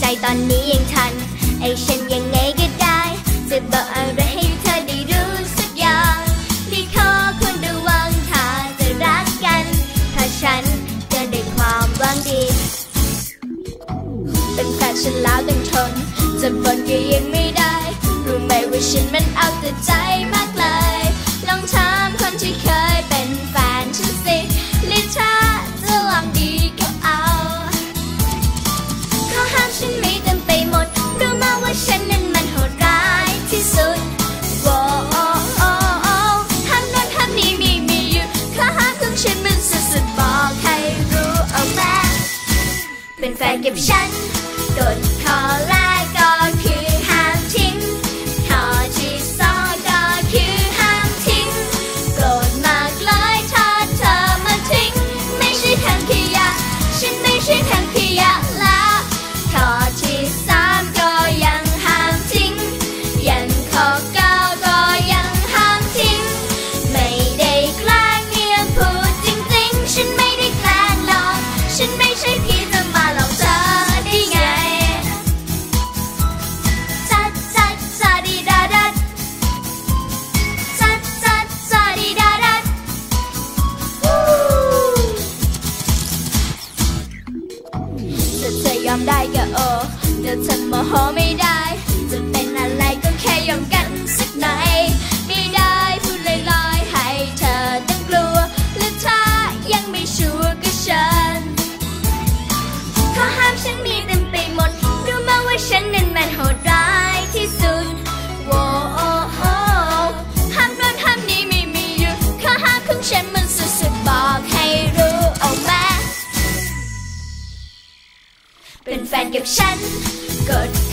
ใจตอนนี้ยังทัน ไอ้ฉันยังไงก็ได้ จะบอกอะไรให้เธอได้รู้สักอย่างที่ขอควรระวังถ้าจะรักกัน ถ้าฉันจะได้ความหวังดี เป็นแฟนฉันแล้วต้องทน จะบ่นก็ยังไม่ ป็นแฟนกับฉันกดคอลา จำได้ก็โอ้จะทำมโหไม่ได้ Good.